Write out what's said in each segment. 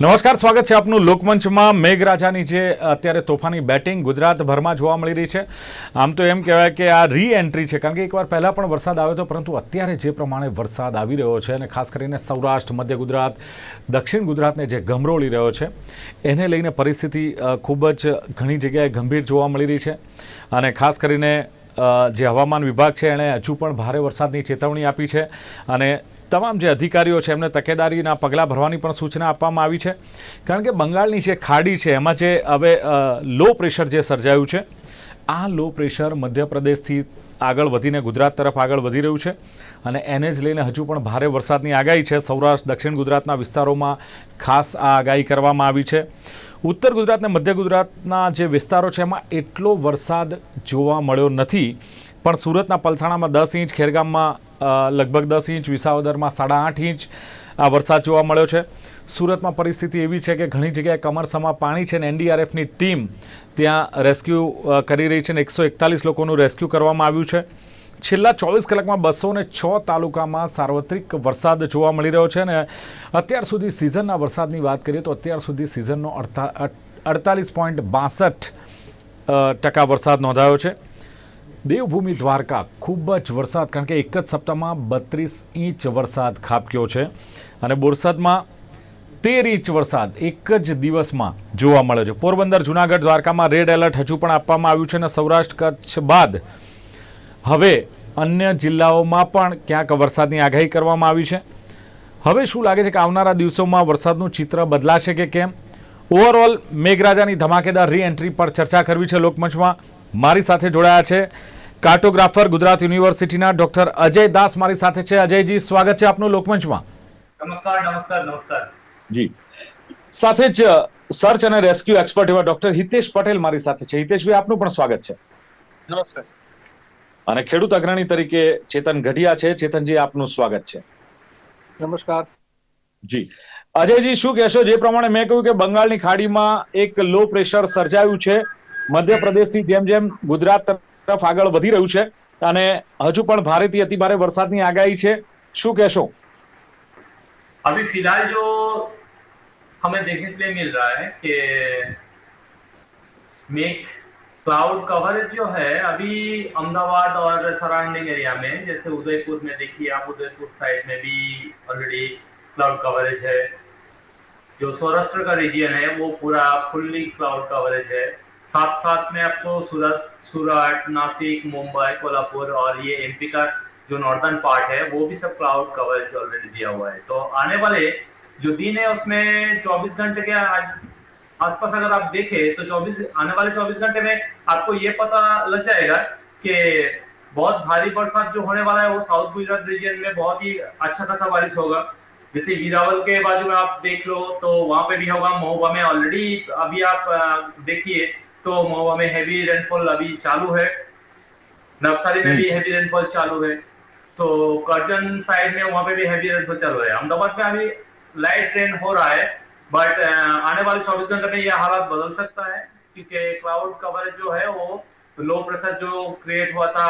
નમસ્કાર, સ્વાગત છે આપનું લોકમંચમાં. મેઘરાજાની જે અત્યારે તોફાની બેટિંગ ગુજરાતભરમાં જોવા મળી રહી છે. આમ તો એમ કહેવાય કે આ રી એન્ટ્રી છે. કારણ કે એકવાર પહેલાં પણ વરસાદ આવ્યો હતો, પરંતુ અત્યારે જે પ્રમાણે વરસાદ આવી રહ્યો છે અને ખાસ કરીને સૌરાષ્ટ્ર, મધ્ય ગુજરાત, દક્ષિણ ગુજરાતને જે ગમરોળી રહ્યો છે, એને લઈને પરિસ્થિતિ ખૂબ જ ઘણી જગ્યાએ ગંભીર જોવા મળી રહી છે. અને ખાસ કરીને જે હવામાન વિભાગ છે, એણે હજુ પણ ભારે વરસાદની ચેતવણી આપી છે. અને તમામ જે અધિકારીઓ છે, એમને તકેદારીના પગલાં ભરવાની પણ સૂચના આપવામાં આવી છે. કારણ કે બંગાળની જે ખાડી છે, એમાં જે હવે લો પ્રેશર જે સર્જાયું છે, આ લો પ્રેશર મધ્યપ્રદેશથી આગળ વધીને ગુજરાત તરફ આગળ વધી રહ્યું છે અને એને જ લઈને હજુ પણ ભારે વરસાદની આગાહી છે. સૌરાષ્ટ્ર, દક્ષિણ ગુજરાતના વિસ્તારોમાં ખાસ આ આગાહી કરવામાં આવી છે. ઉત્તર ગુજરાત અને મધ્ય ગુજરાતના જે વિસ્તારો છે, એમાં એટલો વરસાદ જોવા મળ્યો નથી. પણ સુરતના પલસાણામાં દસ ઇંચ, ખેરગામમાં લગભગ દસ ઇંચ, વિસાવદરમાં સાડા આઠ ઇંચ આ વરસાદ જોવા મળ્યો છે. સુરતમાં પરિસ્થિતિ એવી છે કે ઘણી જગ્યાએ કમરસમાં પાણી છે અને એનડીઆરએફની ટીમ ત્યાં રેસ્ક્યુ કરી રહી છે અને એકસો એકતાલીસ લોકોનું રેસ્ક્યુ કરવામાં આવ્યું છે. છેલ્લા ચોવીસ કલાકમાં બસો ને છ તાલુકામાં સાર્વત્રિક વરસાદ જોવા મળી રહ્યો છે અને અત્યાર સુધી સિઝનના વરસાદની વાત કરીએ તો અત્યાર સુધી સિઝનનો અડતા, અડતાલીસ પોઈન્ટ બાસઠ ટકા વરસાદ નોંધાયો છે. દેવભૂમિ દ્વારકા. ખૂબ જ વરસાદ, કારણ કે એક જ સપ્તાહમાં બત્રીસ ઇંચ વરસાદ ખાબક્યો છે. અને બોરસદમાં તેર ઇંચ વરસાદ એક જ દિવસમાં જોવા મળ્યો છે. પોરબંદર, જુનાગઢ દ્વારકામાં રેડ એલર્ટ હજુ પણ આપવામાં આવ્યું છે અને સૌરાષ્ટ્ર કચ્છ બાદ હવે અન્ય જિલ્લાઓમાં પણ ક્યાંક વરસાદની આગાહી કરવામાં આવી છે. હવે શું લાગે છે કે આવનારા દિવસોમાં વરસાદનું ચિત્ર બદલાશે કે કેમ? ઓવરઓલ મેઘરાજાની ધમાકેદાર રી એન્ટ્રી પર ચર્ચા કરવી છે લોકમંચમાં. મારી સાથે જોડાયા છે કાર્ટોગ્રાફર ગુજરાત યુનિવર્સિટીના ડોક્ટર અજય દાસ મારી સાથે છે. અજયજી સ્વાગત છે આપનું લોકમંચમાં. નમસ્કાર નમસ્કાર નમસ્કાર. જી. સાથે જ સર્ચ અને રેસ્ક્યુ એક્સપર્ટ એવા ડોક્ટર હિતેશ પટેલ મારી સાથે છે. હિતેશભાઈ આપનું પણ સ્વાગત છે. નમસ્કાર અને ખેડૂત અગ્રણી તરીકે ચેતન ગઢિયા છે. ચેતનજી આપનું સ્વાગત છે. નમસ્કાર. જી. અજયજી શું કહેશો? જે પ્રમાણે મેં કહ્યું કે બંગાળની ખાડીમાં એક લો પ્રેશર સર્જાયું છે. મધ્યપ્રદેશથી જેમ જેમ ગુજરાત તરફ આગળ વધી રહ્યું છે અને હજુ પણ ભારેથી અતિભારે વરસાદની આગાહી છે શું કહેશો अभी फिलहाल जो हमें देखने के लिए मिल रहा है कि मेघ क्लाउड कवरेज जो है अभी अहमदाबाद और सराउंडिंग एरिया में जैसे उदयपुर में देखिए आप उदयपुर साइड में भी ऑलरेडी क्लाउड कवरेज है जो सौराष्ट्र का रीजन है वो पूरा फुल्ली क्लाउड कवरेज है साथ साथ में आपको सूरत सूरत, नासिक, मुंबई, कोल्हापुर और ये एमपी का जो नॉर्दर्न पार्ट है, वो भी सब क्लाउड कवरेज ऑलरेडी दिया हुआ है। तो आने वाले जो दिन है, उसमें 24 घंटे के आसपास अगर आप देखें तो 24 आने वाले 24 घंटे में आपको ये पता लग जाएगा कि बहुत भारी बरसात जो होने वाला है, वो साउथ गुजरात रीजन में बहुत ही अच्छा खासा बारिश होगा। जैसे वीरावल के बाजू में आप देख लो तो वहाँ पे भी होगा, महोबा में ऑलरेडी अभी आप देखिए तो महोबा में हैवी रेनफॉल अभी चालू है। नवसारी में भी हैवी रेनफॉल चालू है। तो करजन साइड में वहाँ पे भी हैवी रेनफॉल चालू है। अहमदाबाद में अभी लाइट रेन हो रहा है बट आने वाले 24 घंटे में यह हालात बदल सकता है क्योंकि क्लाउड कवरेज जो है वो लो प्रेशर जो क्रिएट हुआ था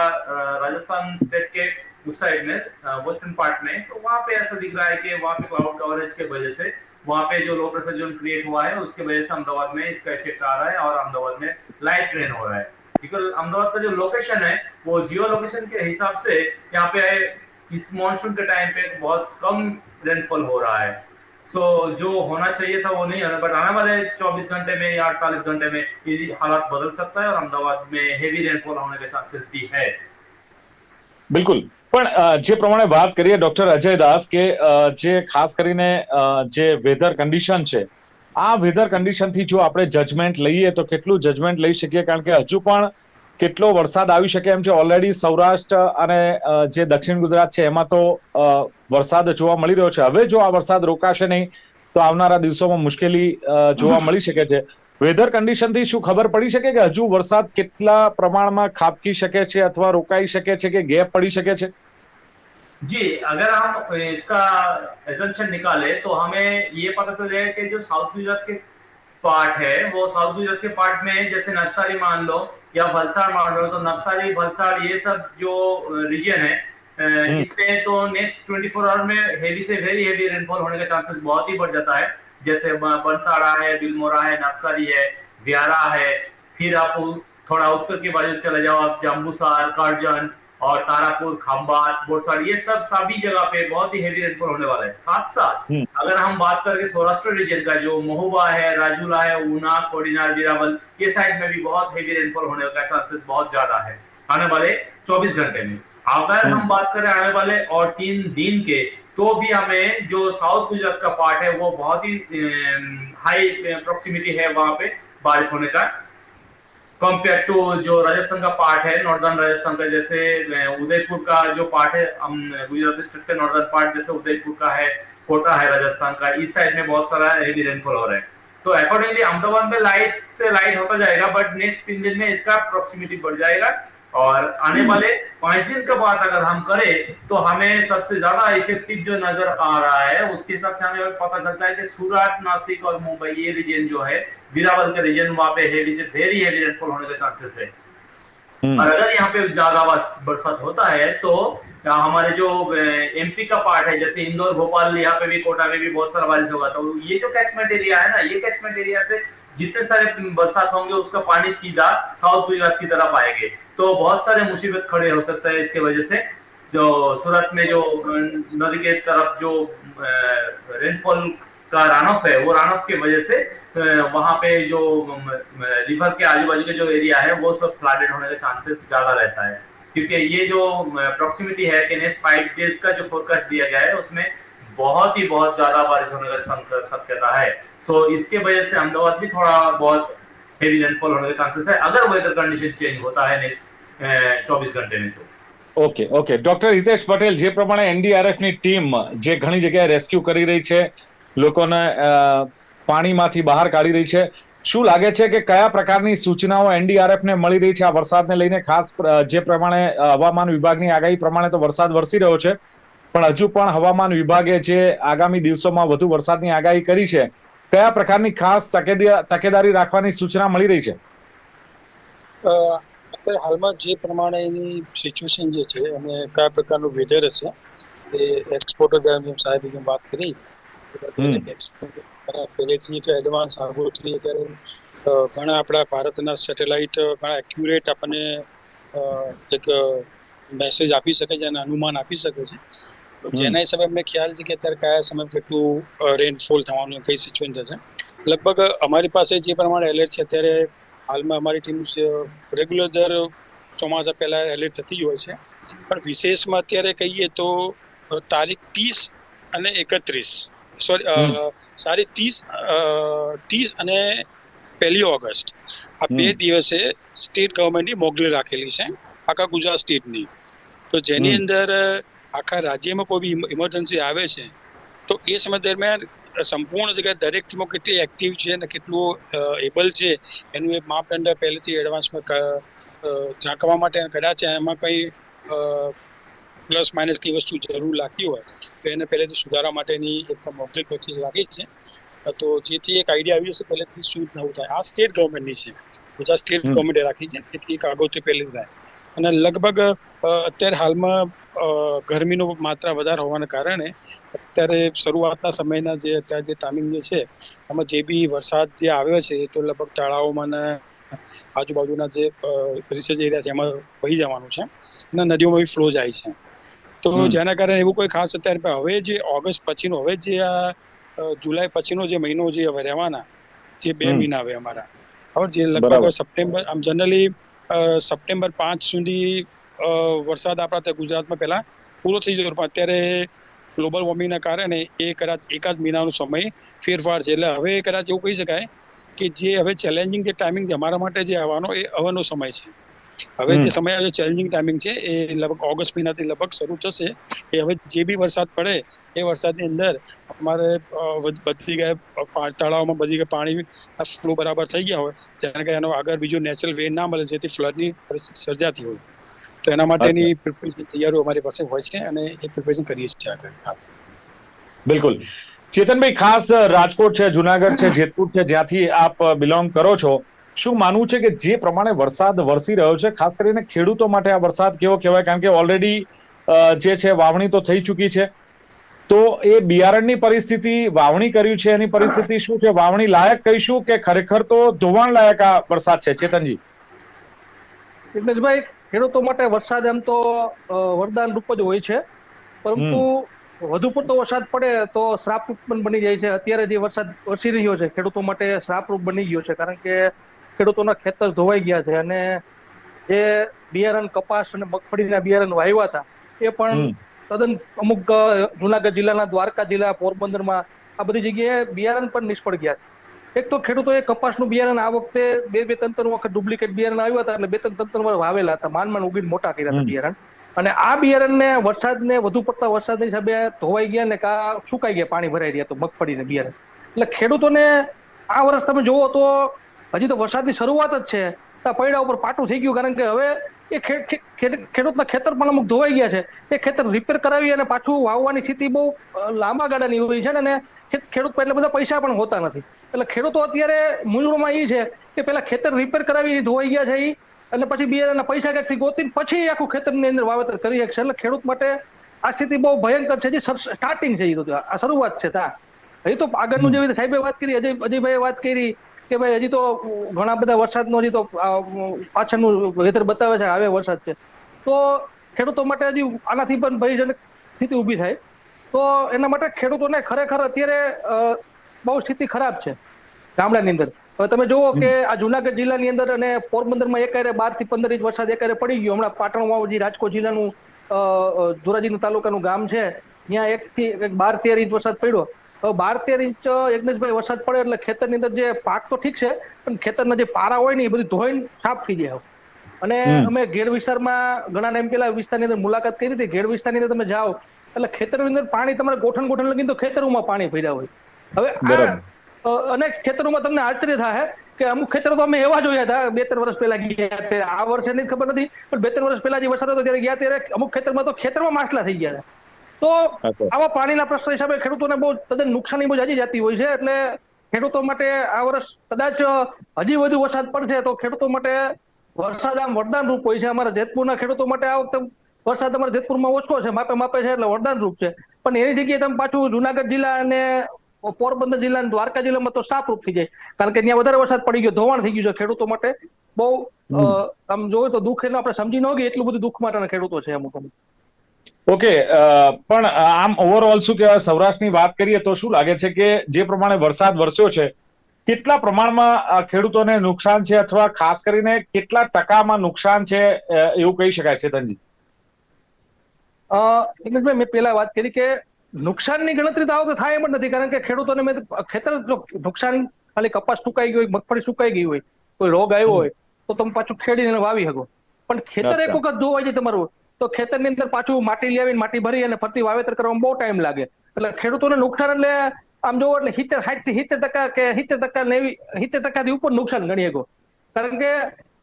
राजस्थान स्टेट के उस साइड में वेस्टर्न पार्ट में तो वहाँ पे ऐसा दिख रहा है कि वहाँ पे क्लाउड कवरेज के वजह से वहाँ पे जो लो प्रेशर जोन क्रिएट हुआ है उसके वजह से अहमदाबाद में इसका इफ़ेक्ट आ रहा है और अहमदाबाद में लाइट ट्रेन हो रहा है। बिकॉज़ अहमदाबाद का जो लोकेशन है वो जियो लोकेशन के हिसाब से यहाँ पे इस मानसून के टाइम पे बहुत कम रेनफॉल हो रहा है। सो so, जो होना चाहिए था वो नहीं है बट आने वाले 24 घंटे में या 48 घंटे में ये हालात बदल सकता है और अहमदाबाद में हेवी रेनफॉल होने के चांसेस भी है। बिल्कुल। પણ જે પ્રમાણે વાત કરીએ ડોક્ટર અજય દાસ કે જે ખાસ કરીને જે વેધર કન્ડિશન છે, આ વેધર કન્ડિશનથી જો આપણે જજમેન્ટ લઈએ તો કેટલું જજમેન્ટ લઈ શકીએ? કારણ કે હજુ પણ કેટલો વરસાદ આવી શકે એમ છે. ઓલરેડી સૌરાષ્ટ્ર અને જે દક્ષિણ ગુજરાત છે એમાં તો વરસાદ જોવા મળી રહ્યો છે. હવે જો આ વરસાદ રોકાશે નહીં, તો આવનારા દિવસોમાં મુશ્કેલી જોવા મળી શકે છે. વેધર કન્ડિશનથી શું ખબર પડી શકે કે હજુ વરસાદ કેટલા પ્રમાણમાં ખાબકી શકે છે અથવા રોકાઈ શકે છે કે ગેપ પડી શકે છે? जी अगर हम इसका एजम्पशन निकाले तो हमें ये पता चल जाएगा कि जो साउथ गुजरात के पार्ट है वो साउथ गुजरात के पार्ट में जैसे नवसारी मान लो या वलसाड़ मान लो तो नवसारी वलसाड़ ये सब जो रीजन है अ, इस पे तो नेक्स्ट 24 आवर में हेवी से वेरी हेवी रेनफॉल होने का चांसेस बहुत ही बढ़ जाता है। जैसे बनसाड़ा है बिलमोरा है नवसारी है व्यारा है फिर आप थोड़ा उत्तर की बाजू चले जाओ आप जम्बूसार करजन और तारापुर खंबात बोरसाड़ ये सब सभी जगह पे बहुत ही हेवी रेनफॉल होने वाला है। साथ साथ हम्म। अगर हम बात करें सौराष्ट्र रीजन का जो महुआ है राजूला है ऊना कोडिनार बीरावल ये साइड में भी बहुत हेवी रेनफॉल होने का चांसेस बहुत ज़्यादा है आने वाले 24 घंटे में। अगर हम बात करें आने वाले और तीन दिन के तो भी हमें जो साउथ गुजरात का पार्ट है वो बहुत ही हाई प्रोक्सीमिटी है वहाँ पे बारिश होने का। कंपेयर टू जो राजस्थान का पार्ट है नॉर्दर्न राजस्थान का, जैसे उदयपुर का जो पार्ट है हम गुजरात डिस्ट्रिक्ट का नॉर्दर्न पार्ट जैसे उदयपुर का है, कोटा है राजस्थान का इस साइड में बहुत सारा हेवी रेनफॉल हो रहा है। तो अकॉर्डिंगली अहमदाबाद में लाइट से लाइट होता जाएगा बट नेक्स्ट तीन दिन में इसका अप्रोक्सीमेटी बढ़ जाएगा। और आने वाले पाँच दिन के बाद अगर हम करें तो हमें सबसे ज़्यादा इफ़ेक्टिव जो नज़र आ रहा है उसके हिसाब से हमें पता चलता है कि सूरत नासिक और मुंबई ये रीजन जो है वीरावल का रीजन वहाँ पे हेवी से वेरी हेवी रेनफॉल होने के चांसेस है। हम्म, और अगर यहाँ पे ज़्यादा बरसात होता है तो हमारे जो एमपी का पार्ट है, जैसे इंदौर, भोपाल, यहाँ पे भी, कोटा में भी बहुत सारा बारिश होगा तो ये जो कैचमेंट एरिया है ना, ये कैचमेंट एरिया से जितने सारे बरसात होंगे, उसका पानी सीधा साउथ गुजरात की तरफ़ आएँगे। तो बहुत सारे मुसीबत खड़े हो सकते हैं इसके वजह से। जो सूरत में जो नदी के तरफ़ जो रेनफॉल का रन ऑफ़ है, वो रन ऑफ़ की वजह से वहाँ पे जो रिवर के आजू बाजू के जो एरिया है, वो सब फ्लडेड होने का चांसेस ज़्यादा रहता है। क्योंकि ये जो प्रोक्सीमिटी है कि नेक्स्ट फाइव डेज का जो फोरकास्ट दिया गया है उसमें बहुत ही बहुत ज्यादा बारिश होने का सं- शक्यता है सो इसके वजह से अहमदाबाद भी थोड़ा बहुत हेवी रेनफॉल होने का चांसेस है अगर वेदर कंडीशन चेंज होता है नेक्स्ट चौबीस घंटे में तो okay okay doctor Hitesh Patel જે પ્રમાણે એનડીઆરએફ ની ટીમ જે ઘણી જગ્યાએ રેસ્ક્યુ કરી રહી છે લોકોને અ, પાણીમાંથી બહાર કાઢી રહી છે શું લાગે છે કે કયા પ્રકારની સૂચનાઓ એનડીઆરએફ ને મળી રહી છે આ વરસાદને લઈને? ખાસ જે પ્રમાણે હવામાન વિભાગની આગાહી પ્રમાણે તો વરસાદ વરસી રહ્યો છે. પણ હજુ પણ હવામાન વિભાગે જે આગામી દિવસોમાં વધુ વરસાદની આગાહી કરી છે કયા પ્રકારની ખાસ તકેદી- તકેદારી રાખવાની સૂચના મળી રહી છે? અત્યારે હાલમાં જે પ્રમાણેની સિચ્યુએશન જે છે અને કયા પ્રકારનું વેધર હશે એ એક્સપોર્ટર સાહેબે વાત કરી. પહેલેથી એક એડવાન્સ આગળથી અત્યારે ઘણા આપણા ભારતના સેટેલાઇટ ઘણા એક્યુરેટ આપણને એક મેસેજ આપી શકે છે અને અનુમાન આપી શકે છે. જેના હિસાબે અમને ખ્યાલ છે કે અત્યારે કયા સમય કેટલું રેનફોલ થવાનું કઈ સિચ્યુએશન થશે. લગભગ અમારી પાસે જે પ્રમાણે એલર્ટ છે અત્યારે હાલમાં અમારી ટીમ રેગ્યુલર દર ચોમાસા પહેલા એલર્ટ થતી હોય છે. પણ વિશેષમાં અત્યારે કહીએ તો તારીખ ત્રીસ અને એકત્રીસ. સોરી સારી ત્રીસ ત્રીસ અને પહેલી ઓગસ્ટ. આ બે દિવસે સ્ટેટ ગવર્મેન્ટની મોકલી રાખેલી છે આખા ગુજરાત સ્ટેટની. તો જેની અંદર આખા રાજ્યમાં કોઈ બી ઇમરજન્સી આવે છે તો એ સમય દરમિયાન સંપૂર્ણ જગ્યાએ દરેક ટીમો કેટલી એક્ટિવ છે અને કેટલું એબલ છે એનું એક માપદંડ પહેલેથી એડવાન્સમાં ઝાંકવા માટે કર્યા છે એમાં કંઈ પ્લસ માઇનસ કઈ વસ્તુ જરૂર લાગતી હોય તો એને પહેલેથી સુધારા માટેની એક મૌખિક પ્રેક્ટિસ રાખી જ છે. તો જેથી એક આઈડિયા આવી જશે પહેલેથી શું નવું થાય. આ સ્ટેટ ગવર્મેન્ટની છે. ગુજરાત સ્ટેટ. ગવર્મેન્ટે રાખી છે તેથી એક આગળથી પહેલી જ થાય. અને લગભગ અત્યારે હાલમાં ગરમીનો માત્રા વધારે હોવાના કારણે અત્યારે શરૂઆતના સમયના જે અત્યારે જે ટાઈમિંગ જે છે એમાં જે બી વરસાદ જે આવ્યો છે એ તો લગભગ તળાવોમાં ને આજુબાજુના જે રિસર્ચ એરિયા છે એમાં વહી જવાનું છે. અને નદીઓમાં બી ફ્લો જાય છે. તો જેના કારણે એવું કોઈ ખાસ અત્યારે હવે જે ઓગસ્ટ પછીનો હવે જે આ જુલાઈ પછીનો જે મહિનો જે હવે રહેવાના જે બે મહિના આવે અમારા. હવે જે લગભગ સપ્ટેમ્બર આમ જનરલી સપ્ટેમ્બર પાંચ સુધી વરસાદ આપણા ત્યાં ગુજરાતમાં પહેલા પૂરો થઈ જતો પણ અત્યારે ગ્લોબલ વોર્મિંગના કારણે એ કદાચ એકાદ મહિનાનો સમય ફેરફાર છે. એટલે હવે કદાચ એવું કહી શકાય કે જે હવે ચેલેન્જિંગ જે ટાઈમિંગ છે અમારા માટે જે આવવાનો એ હવાનો સમય છે. હવે જે સમય આજે ચેલેન્જિંગ ટાઈમિંગ છે એ લગભગ ઓગસ્ટ મહિનાથી લગભગ શરૂ થશે. એ હવે જે બી વરસાદ પડે એ વરસાદની અંદર અમારે બધી ગયા તળાવમાં બધી ગયા પાણી ફ્લો બરાબર થઈ ગયા હોય જેના કે એનો આગળ બીજો નેચરલ વે ના મળે જેથી ફ્લડની પરિસ્થિતિ સર્જાતી હોય. તો એના માટેની પ્રિપેરેશન તૈયારીઓ અમારી પાસે હોય છે અને એ પ્રિપેરેશન કરીએ છીએ આગળ. બિલકુલ. ચેતનભાઈ ખાસ રાજકોટ છે જુનાગઢ છે જેતપુર છે જ્યાંથી આપ બિલોંગ કરો છો. શું માનવું છે કે જે પ્રમાણે વરસાદ વરસી રહ્યો છે ખાસ કરીને ખેડૂતો માટે આ વરસાદ કેવો કહેવાય? કારણ કે ઓલરેડી જે છે વાવણી તો થઈ ચૂકી છે. તો એ બિયારણની પરિસ્થિતિ વાવણી કર્યું છે એની પરિસ્થિતિ શું છે? વાવણી લાયક કહીશું કે ખરેખર તો ધોવાણ લાયક આ વરસાદ છે? ચેતનજી. જિગ્નેશભાઈ ખેડૂતો માટે વરસાદ એમ તો વરદાન રૂપ જ હોય છે. પરંતુ વધુ પડતો વરસાદ પડે તો શ્રાપરૂપ પણ બની જાય છે. અત્યારે જે વરસાદ વરસી રહ્યો છે ખેડૂતો માટે શ્રાપરૂપ બની ગયો છે. કારણ કે ખેડૂતોના ખેતર ધોવાઈ ગયા છે અને જે બિયારણ કપાસ અને મગફળીના બિયારણ વાવ્યા હતા એ પણ તદ્દન અમુક જુનાગઢ જિલ્લાના દ્વારકા જિલ્લા પોરબંદરમાં આ બધી જગ્યાએ બિયારણ પણ નિષ્ફળ ગયા છે. એક તો ખેડૂતોએ કપાસનું બિયારણ આ વખતે બે બે ત્રણ ત્રણ વખત ડુપ્લિકેટ બિયારણ આવ્યા હતા એટલે બે ત્રણ ત્રણ ત્રણ વાવેલા હતા. માન માન ઉગીને મોટા કર્યા હતા બિયારણ. અને આ બિયારણને વરસાદને વધુ પડતા વરસાદની હિસાબે ધોવાઈ ગયા ને કા સુકાઈ ગયા પાણી ભરાઈ રહ્યા તો મગફળીને બિયારણ. એટલે ખેડૂતોને આ વર્ષ તમે જુઓ તો હજી તો વરસાદની શરૂઆત જ છે. આ પૈડા ઉપર પાટું થઈ ગયું કારણ કે હવે એ ખેડૂતના ખેતર પણ અમુક ધોવાઈ ગયા છે. એ ખેતર રિપેર કરાવી અને પાછું વાવવાની સ્થિતિ બહુ લાંબા ગાળાની હોય છે અને ખેડૂત એટલે બધા પૈસા પણ હોતા નથી. એટલે ખેડૂતો અત્યારે મૂંઝવણમાં એ છે કે પેલા ખેતર રિપેર કરાવી ધોવાઈ ગયા છે એ અને પછી બિયારણના પૈસા ક્યાંકથી ગોતીને પછી આખું ખેતરની અંદર વાવેતર કરી શકશે. એટલે ખેડૂત માટે આ સ્થિતિ બહુ ભયંકર છે. જે સ્ટાર્ટિંગ છે આ શરૂઆત છે તા હજી તો આગળનું જેવી રીતે સાહેબે વાત કરી અજય અજયભાઈએ વાત કરી કે ભાઈ હજી તો ઘણા બધા વરસાદનો હજી તો પાછળનું વેધર બતાવે છે આવે વરસાદ છે. તો ખેડૂતો માટે હજી આનાથી પણ ભયજનક સ્થિતિ ઊભી થાય. તો એના માટે ખેડૂતોને ખરેખર અત્યારે બહુ સ્થિતિ ખરાબ છે ગામડાની અંદર. હવે તમે જુઓ કે આ જુનાગઢ જિલ્લાની અંદર અને પોરબંદરમાં એકારે બારથી પંદર ઇંચ વરસાદ એકારે પડી ગયો. હમણાં પાટણમાં જે રાજકોટ જિલ્લાનું ધોરાજીનું તાલુકાનું ગામ છે ત્યાં એક થી બાર તેર ઇંચ વરસાદ પડ્યો. બાર તેર ઇંચ યજ્ઞેશભાઈ વરસાદ પડે એટલે ખેતરની અંદર જે પાક તો ઠીક છે પણ ખેતરના જે પારા હોય ને એ બધું ધોઈને સાફ થઈ જાય અને અમે ઘેર વિસ્તારમાં ઘણા ટાઈમ પેલા વિસ્તારની અંદર મુલાકાત કરી હતી ઘેર વિસ્તારની અંદર તમે જાઓ એટલે ખેતરની અંદર પાણી તમારે ગોઠણ ગોઠણ લગીને તો ખેતરોમાં પાણી ભર્યા હોય. હવે બરાબર. આ અ, અનેક ખેતરોમાં તમને આશ્ચર્ય થાય કે અમુક ખેતરો તો અમે એવા જોયા હતા બે ત્રણ વર્ષ પહેલા ગયા ત્યારે. આ વર્ષે ખબર નથી પણ બે ત્રણ વર્ષ પહેલા જે વરસાદ હતો ત્યારે ગયા ત્યારે અમુક ખેતરમાં તો ખેતરમાં માછલા થઈ ગયા હતા. તો આવા પાણીના પ્રશ્ન હિસાબે ખેડૂતોને બહુ તદ્દન નુકસાની બહુ જાજી જતી હોય છે. એટલે ખેડૂતો માટે આ વર્ષ કદાચ હજી વધુ વરસાદ પડશે તો ખેડૂતો માટે વરસાદ આમ વરદાન રૂપ હોય છે. અમારા જેતપુરના ખેડૂતો માટે આ વખતે વરસાદ અમારા જેતપુરમાં ઓછો છે. માપે માપે છે એટલે વરદાન રૂપ છે. પણ એની જગ્યાએ તમે પાછું જુનાગઢ જિલ્લા અને પોરબંદર જિલ્લા અને દ્વારકા જિલ્લામાં તો સાફ રૂપ થઈ જાય. કારણ કે ત્યાં વધારે વરસાદ પડી ગયો ધોવાણ થઈ ગયું છે ખેડૂતો માટે. બહુ આમ જોયું તો દુઃખ એટલે આપણે સમજી ન ગઈ એટલું બધું દુઃખ માટેના ખેડૂતો છે અમુક અમુક. ઓકે પણ આમ ઓવરઓલ શું કહેવાય સૌરાષ્ટ્રની વાત કરીએ તો શું લાગે છે કે જે પ્રમાણે વરસાદ વરસ્યો છે કેટલા પ્રમાણમાં ખેડૂતોને નુકસાન છે અથવા ખાસ કરીને કેટલા ટકામાં નુકસાન છે એવું કહી શકાય છે તનજી નિલેશભાઈ મેં પેલા વાત કરી કે નુકસાનની ગણતરી તો આ વખતે થાય એમ જ નથી કારણ કે ખેડૂતોને મેં ખેતર નુકસાન ખાલી કપાસ સુકાઈ ગઈ હોય મગફળી સુકાઈ ગઈ હોય કોઈ રોગ આવ્યો હોય તો તમે પાછું ખેડીને વાવી શકો. પણ ખેતર એક. વખત ધોવાઈ છે તમારું. તો ખેતરની અંદર પાછું માટી લઈ આવીને માટી ભરી અને ફરતી વાવેતર કરવામાં બહુ ટાઈમ લાગે. એટલે ખેડૂતોને નુકસાન એટલે આમ જોવો એટલે સિત્તેર સાઠથી સિત્તેર ટકા કે સિત્તેર ટકા નેવી સિત્તેર ટકાથી ઉપર નુકસાન ગણી શકો કારણ કે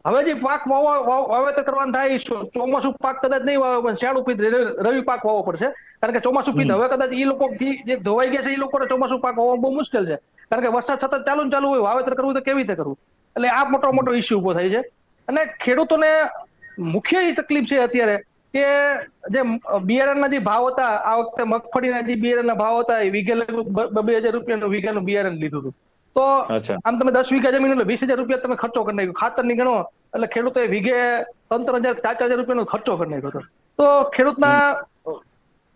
હવે જે પાક વાવેતર કરવાનું થાય ચોમાસું પાક કદાચ નહીં વાવે પણ શિયાળુ પીત રવિ પાક વાવવો પડશે. કારણ કે ચોમાસું પીત હવે કદાચ એ લોકો જે ધોવાઈ ગયા છે એ લોકોને ચોમાસું પાક વાવવા બહુ મુશ્કેલ છે. કારણ કે વરસાદ સતત ચાલુ ને ચાલુ હોય વાવેતર કરવું તો કેવી રીતે કરવું? એટલે આ મોટો મોટો ઇસ્યુ ઊભો થાય છે. અને ખેડૂતોને મુખ્ય એ તકલીફ છે અત્યારે કે જે બિયારણના જે ભાવ હતા આ વખતે મગફળીના જે બિયારણના ભાવ હતા એ વીઘે લગભગ બે હજાર રૂપિયાનું વીઘાનું બિયારણ લીધું હતું. તો આમ તમે દસ વીઘા જમીન એટલે વીસ હજાર રૂપિયા તમે ખર્ચો કરી નાખ્યો. ખાતરની ગણો એટલે ખેડૂતોએ વીઘે ત્રણ ત્રણ હજાર ચાર ચાર હજાર રૂપિયાનો ખર્ચો કરી નાખ્યો હતો. તો ખેડૂતના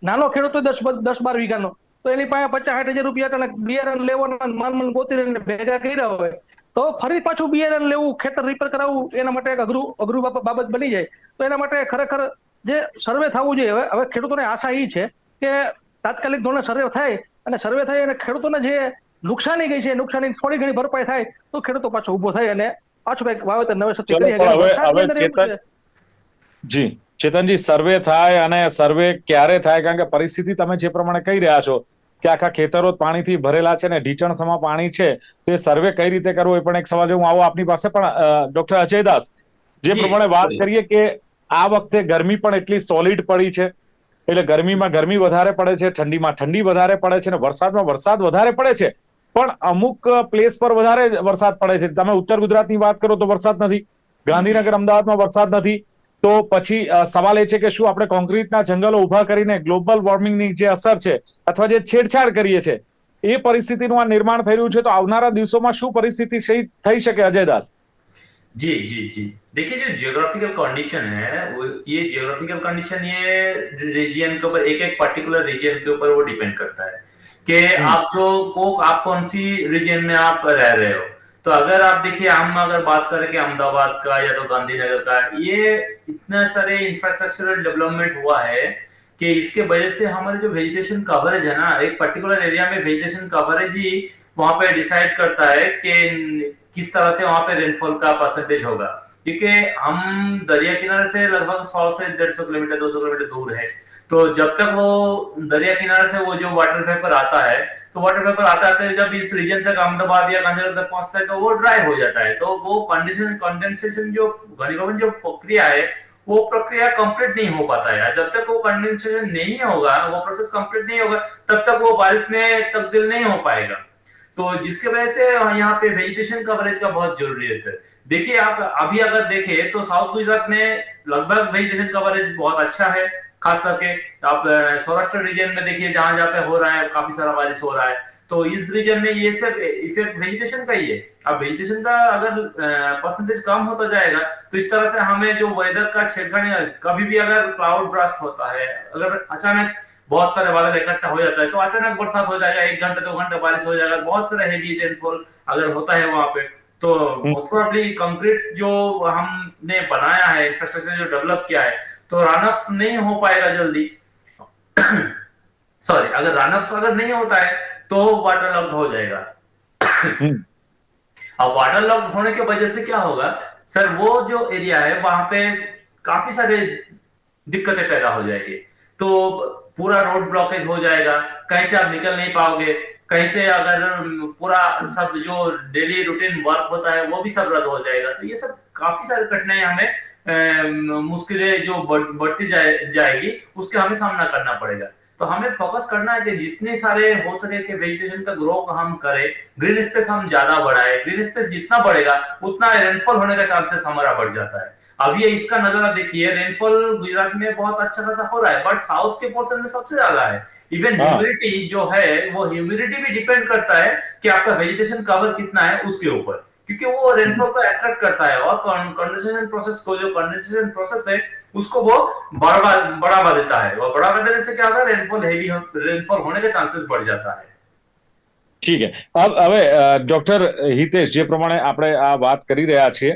નાનો ખેડૂતો દસ દસ બાર વીઘાનો તો એની પાસે પચાસ સાઠ હજાર રૂપિયા કને બિયારણ લેવાના માન મન ગોતી ભેગા કર્યા હોય તો ફરી પાછું બિયારણ લેવું ખેતર રિપેર કરાવવું એના માટે એક અઘરું અઘરું બાબ- બાબત બની જાય. તો એના માટે ખરેખર જે સર્વે થવું જોઈએ. હવે હવે ખેડૂતોને આશા એ છે કે તાત્કાલિક ધોરણે સર્વે થાય અને સર્વે થાય અને ખેડૂતોને જે નુકસાની ગઈ છે નુકસાની થોડી ઘણી ભરપાઈ થાય તો ખેડૂતો પાછો ઊભો થાય અને પાછું કંઈક વાવેતર છે. જી ચેતનજી સર્વે થાય અને સર્વે ક્યારે થાય? કારણ કે પરિસ્થિતિ તમે જે પ્રમાણે કહી રહ્યા છો કે આખા ખેતરો પાણીથી ભરેલા છે ને ઢીચણ સમા પાણી છે તો એ સર્વે કઈ રીતે કરવો એ પણ એક સવાલ છે. હું આવો આપની પાસે પણ ડોક્ટર અજયદાસ જે પ્રમાણે વાત કરીએ કે આ વખતે ગરમી પણ એટલી સોલિડ પડી છે. એટલે ગરમીમાં ગરમી વધારે પડે છે, ઠંડીમાં ઠંડી વધારે પડે છે અને વરસાદમાં વરસાદ વધારે પડે છે. પણ અમુક પ્લેસ પર વધારે વરસાદ પડે છે. તમે ઉત્તર ગુજરાતની વાત કરો તો વરસાદ નથી. ગાંધીનગર, અમદાવાદમાં વરસાદ નથી. તો પછી સવાલ એ છે કે શું આપણે કોન્ક્રીટના જંગલો ઊભા કરીને ગ્લોબલ વોર્મિંગની જે અસર છે અથવા જે છેડછાડ કરીએ છીએ એ પરિસ્થિતિનું આ નિર્માણ થઈ રહ્યું છે. તો આવનારા દિવસોમાં શું પરિસ્થિતિ થઈ શકે, અજયદાસ? जी जी जी। देखिए जो जियोग्राफिकल कंडीशन है वो ये जियोग्राफिकल कंडीशन ये रीजन के ऊपर एक एक पर्टिकुलर रीजन के ऊपर वो डिपेंड करता है कि आप जो को आप कौन सी रीजन में आप रह रहे हो? तो अगर आप देखिए हम अगर बात करें कि अहमदाबाद का या तो गांधीनगर का ये इतने सारे इंफ्रास्ट्रक्चरल डेवलपमेंट हुआ है कि इसके वजह से हमारे जो वेजिटेशन कवरेज है ना एक पर्टिकुलर एरिया में वेजिटेशन कवरेज ही वहाँ पे डिसाइड करता है कि किस तरह से वहाँ पे रेनफॉल का परसेंटेज होगा? क्योंकि हम दरिया किनारे से लगभग 100 से 150 किलोमीटर 200 किलोमीटर दूर है। तो जब तक वो दरिया किनारे से वो जो वाटर पेपर आता है तो वाटर पेपर आता है जब इस रीजन तक अहमदाबाद या गांधीनगर तक पहुँचता है तो वो ड्राई हो जाता है। तो वो कंडीशन कंडेंसेशन जो घनीभवन जो प्रक्रिया है, वो प्रक्रिया कंप्लीट नहीं हो पाता है। जब तक वो कंडेंसेशन नहीं होगा, वो प्रोसेस कंप्लीट नहीं होगा, तब तक वो बारिश में तब्दील नहीं हो पाएगा। तो जिसके वजह से यहाँ पे वेजिटेशन कवरेज का बहुत जरूरियत है देखिए आप अभी अगर देखें तो साउथ गुजरात में लगभग वेजिटेशन कवरेज बहुत अच्छा है खास करके आप सौराष्ट्र रीजन में देखिए जहाँ जहाँ पे हो रहा है काफ़ी सारा बारिश हो रहा है। तो इस रीजन में ये सब इफ़ेक्ट वेजिटेशन का ही है। अब वेजिटेशन का अगर परसेंटेज कम होता जाएगा तो इस तरह से हमें जो वेदर का छेड़खानी कभी भी अगर क्लाउड ब्रास्ट होता है अगर अचानक बहुत सारे बादल इकट्ठा हो जाता है तो अचानक बरसात हो जाएगा एक घंटे दो घंटे बारिश हो जाएगा बहुत सारे हेवी रेनफॉल अगर होता है वहाँ पे तो मोस्ट प्रोबेबली कंक्रीट जो हमने बनाया है इंफ्रास्ट्रक्चर जो डेवलप किया है तो रन ऑफ़ नहीं हो पाएगा जल्दी। सॉरी अगर रन ऑफ़ अगर नहीं होता है तो वाटर लॉक्ड हो जाएगा। अब वाटर लॉक होने की वजह से क्या होगा? सर वो जो एरिया है वहाँ पे काफ़ी सारे दिक्कतें पैदा हो जाएगी। तो पूरा रोड ब्लॉकेज हो जाएगा कहीं से आप निकल नहीं पाओगे। कहीं से अगर पूरा सब जो डेली रूटीन वर्क होता है वो भी सब रद्द हो जाएगा। तो ये सब काफ़ी सारी कठिनाई हमें मुश्किलें जो बढ़ती जाए जाएगी उसका हमें सामना करना पड़ेगा। तो हमें फोकस करना है कि जितने सारे हो सके कि वेजिटेशन का ग्रो हम करें ग्रीन स्पेस हम ज़्यादा बढ़ाए ग्रीन स्पेस जितना बढ़ेगा उतना रेनफॉल होने का चांसेस हमारा बढ़ जाता है। अब ये इसका नज़ारा देखिए रेनफॉल गुजरात में बहुत अच्छा खासा हो रहा है बट साउथ के पोर्शन में सबसे ज़्यादा है। इवन हाँ। ह्यूमिडिटी जो है वो ह्यूमिडिटी भी डिपेंड करता है कि आपका वेजिटेशन कवर कितना है उसके ऊपर। क्योंकि वो रेनफॉल को अट्रैक्ट करता है और कंडेंसेशन प्रोसेस को जो कंडेंसेशन प्रोसेस है उसको वो बढ़ावा बढ़ावा देता है और बढ़ावा देने से क्या होता है रेनफॉल हेवी रेनफॉल होने का चांसेस बढ़ जाता है ઠીક છે હવે હવે ડોક્ટર હિતેશ જે પ્રમાણે આપણે આ વાત કરી રહ્યા છીએ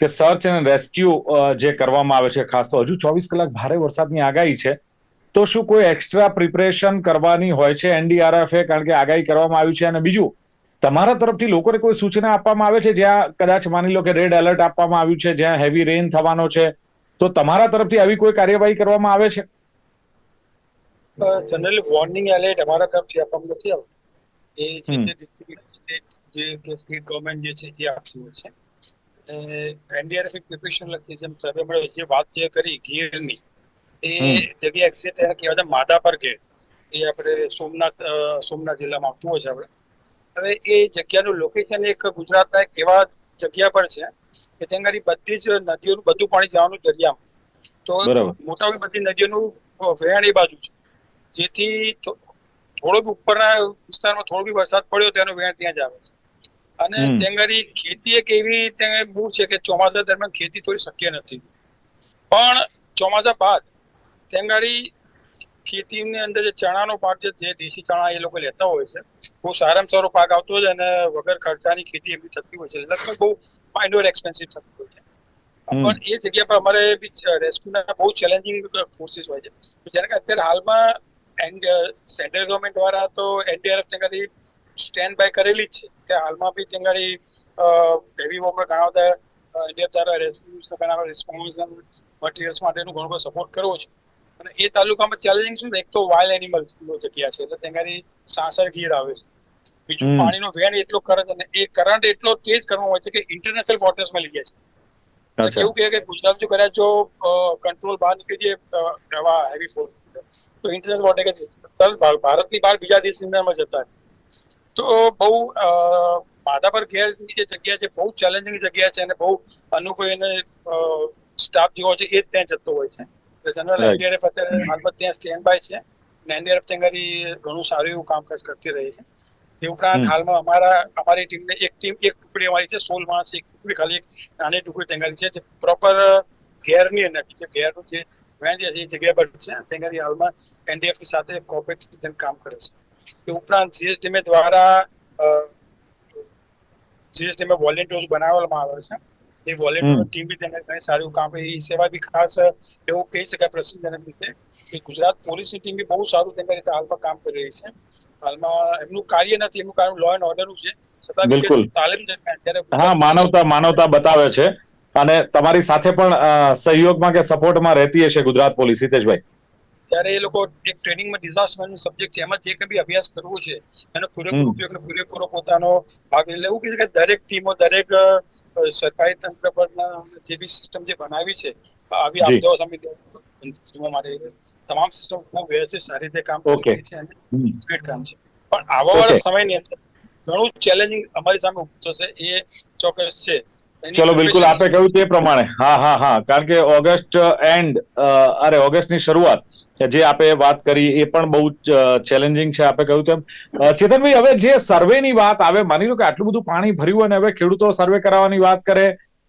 કે સર્ચ અને રેસ્ક્યુ જે કરવામાં આવે છે ખાસ તો હજુ ચોવીસ કલાક ભારે વરસાદની આગાહી છે તો શું કોઈ એક્સ્ટ્રા પ્રિપરેશન કરવાની હોય છે એનડીઆરએફ એ કારણ કે આગાહી કરવામાં આવી છે અને બીજું તમારા તરફથી લોકોને કોઈ સૂચના આપવામાં આવે છે? જ્યાં કદાચ માની લો કે રેડ એલર્ટ આપવામાં આવ્યું છે જ્યાં હેવી રેન થવાનો છે તો તમારા તરફથી આવી કોઈ કાર્યવાહી કરવામાં આવે છે? જનરલી વોર્નિંગ એલર્ટ અમારા તરફથી આપવામાં નથી આવતું. એ જે સ્ટેટ ગવર્મેન્ટ જે છે એ આપતું હોય છે. એનડીઆરએફ એક પ્રિપરેશન લખી જેમ સર્વે મળે જે વાત જે કરી ગીરની એ જગ્યા એક્ઝેક્ટ કહેવાય છે માધાપર ગીર એ આપણે સોમનાથ સોમનાથ જિલ્લામાં આવતું હોય છે આપણે. હવે એ જગ્યાનું લોકેશન એક ગુજરાતના એક એવા જગ્યા પર છે કે ત્યાં આગળ બધી જ નદીઓનું બધું પાણી જવાનું દરિયામાં તો બરાબર. મોટા બધી નદીઓનું વહેણ એ બાજુ છે જેથી થોડોક ઉપરના વિસ્તારમાં થોડો બી વરસાદ પડ્યો તેનો વેણ ત્યાં જ આવે છે અને. ત્યાં ખેતી એક એવી ત્યાં બહુ છે કે ચોમાસા દરમિયાન ખેતી થોડી શક્ય નથી પણ ચોમાસા બાદ ત્યાં ખેતીની અંદર જે ચણાનો પાક છે જે દેશી ચણા એ લોકો લેતા હોય છે બહુ સારામાં સારો પાક આવતો હોય છે અને વગર ખર્ચાની ખેતી એમની થતી હોય છે. લગભગ બહુ માઇનોર એક્સપેન્સિવ થતી હોય છે. પણ એ જગ્યા પર અમારે બી રેસ્ક્યુના બહુ ચેલેન્જિંગ ફોર્સિસ હોય છે. જેને કે અત્યારે હાલમાં એન્ડ સેન્ટ્રલ ગવર્મેન્ટ દ્વારા તો એનડીઆરએફ ત્યાં સ્ટેન્ડ બાય કરેલી જ છે. કે હાલમાં બી ત્યાં હેવી વોર્મર ઘણા બધા એનડીએફ દ્વારા રેસ્ક્યુ રિસ્પોન્સ મટીરિયલ્સ માટેનું ઘણો બધો સપોર્ટ કરવો છે. અને એ તાલુકામાં ચેલેન્જિંગ શું એક તો વાઇલ્ડ એનિમલ્સ જગ્યા છે એટલે ત્યાં સાસર ગીર આવે છે. બીજું પાણીનો વેણ એટલો કરંટ અને એ કરંટ એટલો તેજ કરવામાં હોય છે કે ઇન્ટરનેશનલ વોટર્સમાં લઈ જાય છે. એવું કહે કે ગુજરાત જો કદાચ જો કંટ્રોલ બહાર નીકળી જાય અ, હેવી ફોર્સ તો ઇન્ટરનેશનલ વોટર કે ભારતની બહાર બીજા દેશની અંદરમાં જતા તો બહુ અ, માથા પર ઘેરની જે જગ્યા છે બહુ ચેલેન્જિંગ જગ્યા છે અને બહુ અનુકૂળ એને સ્ટાફ જેવો છે એ જ ત્યાં જતો હોય છે. Right. એનડીઆરએફ અત્યારે હાલમાં ત્યાં સ્ટેન્ડ બાય છે. અને એનડીઆરએફ ત્યાં ઘણું સારું એવું કામકાજ કરતી રહી છે. તે ઉપરાંત હાલમાં અમારા અમારી ટીમને એક ટીમ એક ટુકડી અમારી છે સોળ માણસ એક ટુકડી ખાલી એક નાની ટુકડી ત્યાં છે. જે પ્રોપર ઘેરની અંદર જે ઘેરનું જે વેન છે એ જગ્યા પર છે. ત્યાં હાલમાં એનડીએફની સાથે કોઓપરેટિવ કામ કરે છે. એ ઉપરાંત જીએસડીમે દ્વારા જીએસડીમે વોલેન્ટિયર્સ બનાવવામાં આવે છે. એ વોલેન્ટિયર ટીમ બી તેને ઘણી સારું કામ એ સેવા બી ખાસ એવું કહી શકાય પ્રસિદ્ધજનક રીતે કે ગુજરાત પોલીસની ટીમ બી બહુ સારું તેના રીતે હાલમાં કામ કરી રહી છે. હાલમાં એમનું કાર્ય નથી એમનું કાર્ય લો એન્ડ ઓર્ડરનું છે. છતાં બિલકુલ. તાલીમ દરમિયાન હા માનવતા માનવતા બતાવે છે. અને તમારી સાથે પણ સહયોગમાં કે સપોર્ટમાં રહેતી હશે ગુજરાત પોલીસ હિતેશભાઈ. ત્યારે એ લોકો એક ટ્રેનિંગમાં ડિઝાસ્ટર મેનેજમેન્ટ સબ્જેક્ટ છે. એમાં જે કઈ બી અભ્યાસ કરવો છે એનો પૂરેપૂરો ઉપયોગ પૂરેપૂરો પોતાનો ભાગ એટલે એવું કે દરેક ટીમો દરેક સરકારી તંત્ર પરના જે બી સિસ્ટમ જે બનાવી છે આવી જી. સમિતિ માટે તમામ સિસ્ટમ ખૂબ વ્યવસ્થિત સારી રીતે કામ. કરી રહી છે અને સ્પીડ કામ છે પણ આવવાવાળા Okay. સમયની અંદર ઘણું ચેલેન્જિંગ અમારી સામે ઉભું થશે એ ચોક્કસ છે ચલો બિલકુલ આપે કહ્યું તે પ્રમાણે. હા હા હા. કારણ કે ઓગસ્ટ એન્ડ અરે ઓગસ્ટની શરૂઆત કે જે આપે વાત કરી એ પણ બહુ ચેલેન્જિંગ છે આપે કહ્યું તેમ. ચેતનભાઈ હવે જે સર્વેની વાત આવે માની લો કે આટલું બધું પાણી ભર્યું અને હવે ખેડૂતો સર્વે કરાવવાની વાત કરે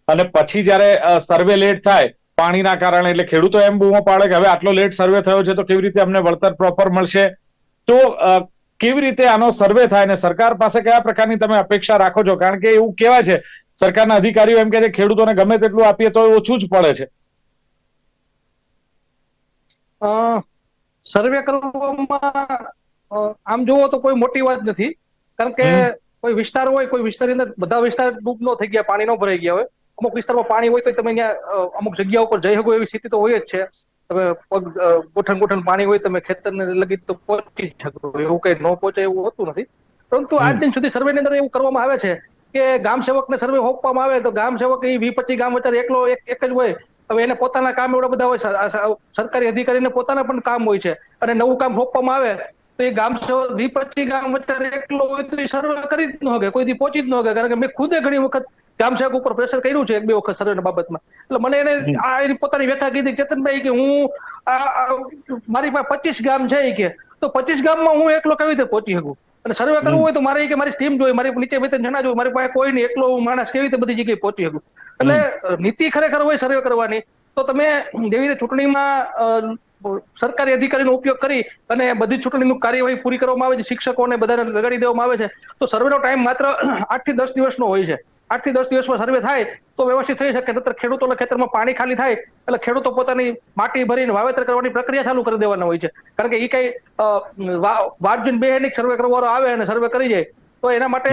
અને પછી જ્યારે સર્વે લેટ થાય પાણીના કારણે એટલે ખેડૂતો એમ બૂમો પાડે કે હવે આટલો લેટ સર્વે થયો છે તો કેવી રીતે અમને વળતર પ્રોપર મળશે? તો કેવી રીતે આનો સર્વે થાય અને સરકાર પાસે કયા પ્રકારની તમે અપેક્ષા રાખો છો? કારણ કે એવું કહેવાય છે સરકારના અધિકારીઓ એમ કે છે ખેડૂતોને ગમે તેટલું આપીએ તો ઓછું જ પડે છે. સર્વે કરવામાં આમ જુઓ તો કોઈ મોટી વાત નથી. કારણ કે કોઈ વિસ્તાર હોય કોઈ વિસ્તારની અંદર બધા વિસ્તાર ડૂબ ન થઈ ગયા પાણી ન ભરાઈ ગયા હોય. અમુક વિસ્તારમાં પાણી હોય તો તમે ત્યાં અમુક જગ્યા ઉપર જઈ શકો એવી સ્થિતિ તો હોય જ છે. તમે ગોઠણ ગોઠણ પાણી હોય તમે ખેતરને લગી તો પહોંચી શકો એવું કઈ ન પહોંચે એવું હોતું નથી. પરંતુ આજ. દિન સુધી સર્વેની અંદર એવું કરવામાં આવે છે કે ગામ સેવકને સર્વે સોંપવામાં આવે તો ગામ સેવક એ વી પચીસ ગામ વચ્ચે એકલો એક એક જ હોય. હવે એને પોતાના કામ એવડા બધા હોય સરકારી અધિકારીને પોતાના પણ કામ હોય છે. અને નવું કામ સોંપવામાં આવે તો એ ગામ સેવક વી પચીસ ગામ વચ્ચે એકલો હોય તો એ સર્વે કરી જ ન શકે કોઈ દી પહોંચી જ ન શકે. કારણ કે મેં ખુદે ઘણી વખત ગામ સેવક ઉપર પ્રેશર કર્યું છે એક બે વખત સર્વેના બાબતમાં. એટલે મને એને આ એની પોતાની વ્યથા કીધી. ચેતનભાઈ કે હું મારી પાસે પચીસ ગામ છે કે. તો પચીસ ગામમાં હું એકલો કેવી રીતે પહોંચી શકું? અને સર્વે કરવું હોય તો મારે કે મારી ટીમ જોઈએ મારી નીચે બે ત્રણ જણા જોઈએ મારી પાસે કોઈ નહીં એકલો હું માણસ કેવી રીતે બધી જગ્યાએ પહોંચી શકું? એટલે નીતિ ખરેખર હોય સર્વે કરવાની તો તમે જેવી રીતે ચૂંટણીમાં સરકારી અધિકારીનો ઉપયોગ કરી અને બધી ચૂંટણીનું કાર્યવાહી પૂરી કરવામાં આવે છે શિક્ષકોને બધાને લગાડી દેવામાં આવે છે તો સર્વેનો ટાઈમ માત્ર આઠથી દસ દિવસનો હોય છે. આઠથી દસ દિવસમાં સર્વે થાય તો વ્યવસ્થિત થઈ શકે. નહીતર ખેડૂતોના ખેતરમાં પાણી ખાલી થાય એટલે ખેડૂતો પોતાની માટી ભરીને વાવેતર કરવાની પ્રક્રિયા ચાલુ કરી દેવાના હોય છે. કારણ કે એ કઈ વાર્જુન બે વાટ જોઈને બે સર્વે કરવાનો આવે અને સર્વે કરી જાય તો એના માટે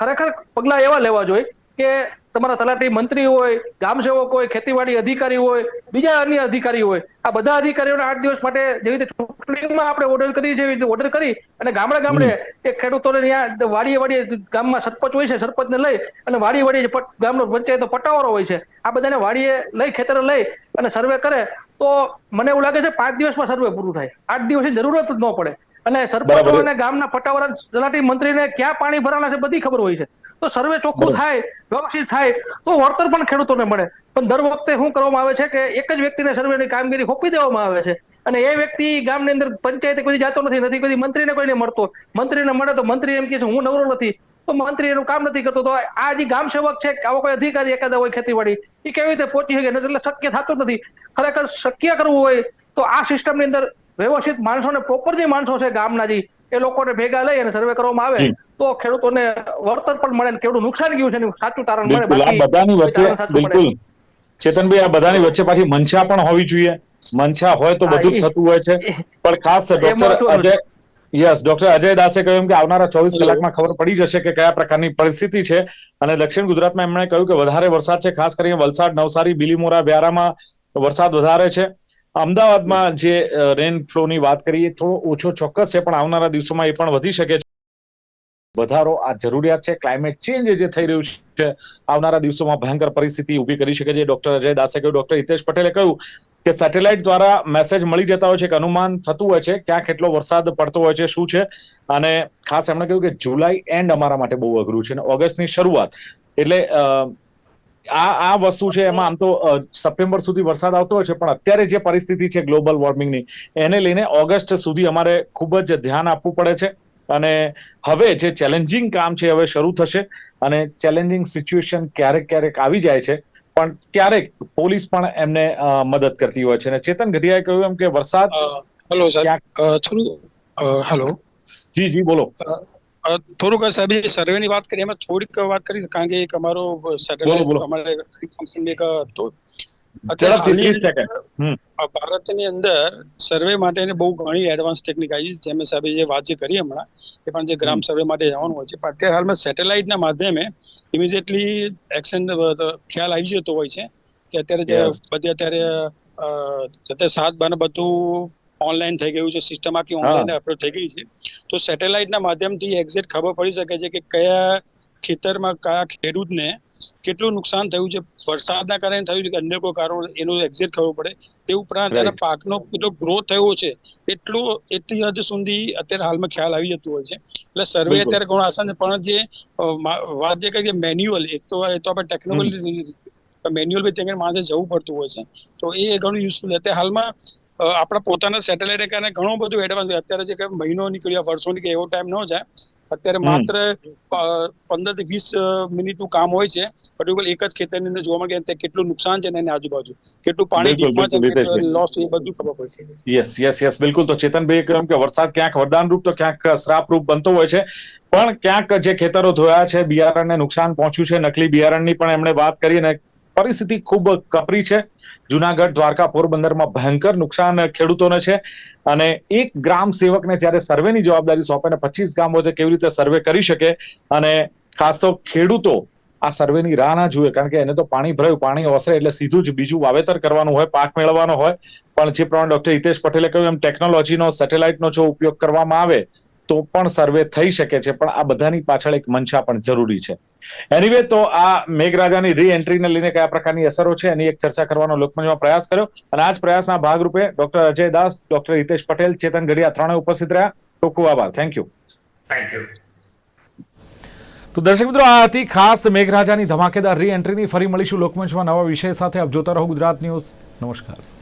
ખરેખર પગલા એવા લેવા જોઈએ કે તમારા તલાટી મંત્રી હોય ગામ સેવક હોય ખેતીવાડી અધિકારી હોય બીજા અન્ય અધિકારી હોય આ બધા અધિકારીઓને આઠ દિવસ માટે જેવી રીતે ચૂંટણીમાં આપણે ઓર્ડર કરી જેવી રીતે ઓર્ડર કરી અને ગામડે ગામડે એ ખેડૂતોને ત્યાં વાડીએ વાડીએ ગામમાં સરપંચ હોય છે સરપંચને લઈ અને વાડીએ વાડીએ ગામનો પંચાયતો પટાવરો હોય છે આ બધાને વાડીએ લઈ ખેતરે લઈ અને સર્વે કરે તો મને એવું લાગે છે પાંચ દિવસમાં સર્વે પૂરું થાય. આઠ દિવસની જરૂરત જ ન પડે. અને સરપંચો અને ગામના પટાવાળા તલાટી મંત્રીને ક્યાં પાણી ભરાણા છે બધી ખબર હોય છે. તો સર્વે ચોખ્ખું થાય વ્યવસ્થિત થાય તો વળતર પણ ખેડૂતોને મળે. પણ દર વખતે શું કરવામાં આવે છે કે એક જ વ્યક્તિને સર્વેની કામગીરી સોંપી દેવામાં આવે છે. અને એ વ્યક્તિ ગામની અંદર પંચાયતે કોઈ જાતો નથી નથી કોઈ મંત્રીને કોઈને મળતો. મંત્રીને મળે તો મંત્રી એમ કહે છે હું નવરો નથી. તો મંત્રી એનું કામ નથી કરતો. તો આ જે ગામ સેવક છે આવો કોઈ અધિકારી એકાદા હોય ખેતીવાડી એ કેવી રીતે પહોંચી શકે? એટલે શક્ય થતું નથી. ખરેખર શક્ય કરવું હોય તો આ સિસ્ટમની અંદર વ્યવસ્થિત માણસોને પ્રોપર જે માણસો છે ગામના જે એ લોકોને ભેગા લઈ અને સર્વે કરવામાં આવે. તો ખેડૂતોને વળતર પણ મળે ને કેવડું નુકસાન ગયું છે સાચું તારણ મળે આ બધાની વચ્ચે બિલકુલ. ચેતનભાઈ આ બધાની વચ્ચે પાછી મનસા પણ હોવી જોઈએ. મનસા હોય તો બધું થતું હોય છે. પણ ખાસ doctor Ajay yes doctor Ajay દાસે કહ્યું કે આવનારા ચોવીસ કલાકમાં ખબર પડી જશે કે કયા પ્રકારની પરિસ્થિતિ છે. અને દક્ષિણ ગુજરાતમાં એમણે કહ્યું કે વધારે વરસાદ છે ખાસ કરીને વલસાડ નવસારી બિલીમોરા વ્યારામાં વરસાદ વધારે છે. અમદાવાદમાં જે રેન ફ્લોની વાત કરીએ થોડો ઓછો ચોક્કસ છે પણ આવનારા દિવસોમાં એ પણ વધી શકે છે. વધારો આ જરૂરિયાત છે. ક્લાઇમેટ ચેન્જ જે થઈ રહ્યું છે, આવનારા દિવસોમાં ભયંકર પરિસ્થિતિ ઊભી કરી શકે છે. ડોક્ટર અજય દાસે કહ્યું, ડોક્ટર હિતેશ પટેલે કહ્યું કે સેટેલાઇટ દ્વારા મેસેજ મળી જતા હોય છે કે અનુમાન થતું હોય છે ક્યાં કેટલો વરસાદ પડતો હોય છે, શું છે? અને ખાસ એમણે કહ્યું કે જુલાઈ એન્ડ અમારા માટે બહુ અઘરું છે અને ઓગસ્ટની શરૂઆત. એટલે આ આ વસ્તુ છે એમાં આમ તો સપ્ટેમ્બર સુધી વરસાદ આવતો હોય છે, પણ અત્યારે જે પરિસ્થિતિ છે ગ્લોબલ વોર્મિંગની એને લઈને ઓગસ્ટ સુધી અમારે ખૂબ જ ધ્યાન આપવું પડે છે. અને હવે જે ચેલેન્જિંગ કામ છે હવે શરૂ થશે અને ચેલેન્જિંગ સિચ્યુએશન ક્યારેક ક્યારેક આવી જાય છે. પણ ક્યારેક પોલીસ પણ એમને મદદ કરતી હોય છે. અને ચેતન ગઢિયાએ કહ્યું એમ કે વરસાદ હેલો થોડું હલો જી જી બોલો. થોડુંક સાહેબ સર્વે સર્વેની વાત કરી એમાં થોડીક વાત કરી કારણ કે એક અમારો સેટેલાઇટ. અમારે ફંક્શન એક હતો. ભારતની અંદર સર્વે માટેની બહુ ઘણી એડવાન્સ ટેકનિક આવી છે. જેમ સાહેબે જે વાત જે કરી હમણાં એ પણ જે ગ્રામ સર્વે માટે જવાનું હોય છે. પણ અત્યારે હાલમાં સેટેલાઇટના માધ્યમે ઇમિડિયેટલી એક્શન ખ્યાલ આવી જતો હોય છે કે અત્યારે જે. બધી અત્યારે જતે સાત બાર બધું ઓનલાઈન થઈ ગયું છે. સિસ્ટમ આખી ઓનલાઈન અપલોડ થઈ ગઈ છે. તો સેટેલાઇટના માધ્યમથી એક્ઝેક્ટ ખબર પડી શકે છે કે કયા ખેતરમાં કયા ખેડૂતને કેટલું નુકસાન થયું છે? વરસાદના કારણે થયું છે કે અન્ય કોઈ કારણ એનું એક્ઝેક્ટ ખબર પડે. તે ઉપરાંત એના પાકનો કેટલો ગ્રોથ થયો છે એટલો એટલી હદ સુધી અત્યારે હાલમાં ખ્યાલ આવી જતું હોય છે. એટલે સર્વે અત્યારે ઘણો આસાન છે પણ જે વાત જે કહી મેન્યુઅલ એક તો એ તો આપણે ટેકનોલોજી મેન્યુઅલ બી ત્યાં માણસે જવું પડતું હોય છે. તો એ ઘણું યુઝફુલ છે. અત્યારે હાલમાં આપણા પોતાના સેટેલાઇટ કારણે ઘણું બધું એડવાન્સ અત્યારે જે કંઈ મહિનો નીકળ્યા વર્ષો નીકળે એવો ટાઈમ ન જાય. અત્યારે માત્ર પંદરથી વીસ મિનિટનું કામ હોય છે. પર્ટિક્યુલર એક જ ખેતરની અંદર જોવા મળે ત્યાં કેટલું નુકસાન છે એની આજુબાજુ. કેટલું પાણી ડીપમાં છે કેટલું લોસ એ બધું ખબર પડશે યસ યસ યસ બિલકુલ. તો ચેતનભાઈ કહ્યું કે વરસાદ ક્યાંક વરદાનરૂપ તો ક્યાંક શ્રાપરૂપ બનતો હોય છે. પણ ક્યાંક જે ખેતરો ધોયા છે બિયારણને નુકસાન પહોંચ્યું છે. નકલી બિયારણની પણ એમણે વાત કરી અને પરિસ્થિતિ ખૂબ કપરી છે. જુનાગઢ, દ્વારકા, પોરબંદરમાં ભયંકર નુકસાન ખેડૂતોને છે. અને એક ગ્રામ સેવકને જ્યારે સર્વેની જવાબદારી સોંપે અને પચીસ ગામો કેવી રીતે સર્વે કરી શકે અને ખાસ તો ખેડૂતો આ સર્વેની રાહ ના જુએ, કારણ કે એને તો પાણી ભરાયું, પાણી ઓસરે એટલે સીધું જ બીજું વાવેતર કરવાનું હોય, પાક મેળવવાનો હોય. પણ જે પ્રમાણે ડોક્ટર હિતેશ પટેલે કહ્યું એમ ટેકનોલોજીનો સેટેલાઇટનો જો ઉપયોગ કરવામાં આવે તો પણ સર્વે થઈ શકે છે પણ આ બધાની પાછળ એક મંશા પણ જરૂરી છે. એનીવે તો આ મેઘરાજાની રી એન્ટ્રીને લઈને કયા પ્રકારની અસરો છે એની એક ચર્ચા કરવાનો લોકમંચમાં પ્રયાસ કર્યો. અને આ જ પ્રયાસના ભાગરૂપે ડોક્ટર અજય દાસ ડોક્ટર હિતેશ પટેલ ચેતન ગઢિયા ત્રણે ઉપસ્થિત રહ્યા. ખૂબ આભાર. થેન્ક યુ થેન્ક યુ તો દર્શક મિત્રો આ હતી ખાસ મેઘરાજાની ધમાકેદાર રી એન્ટ્રીની ફરી મળીશું લોકમંચમાં નવા વિષય સાથે. આપ જોતા રહો ગુજરાત ન્યૂઝ. નમસ્કાર.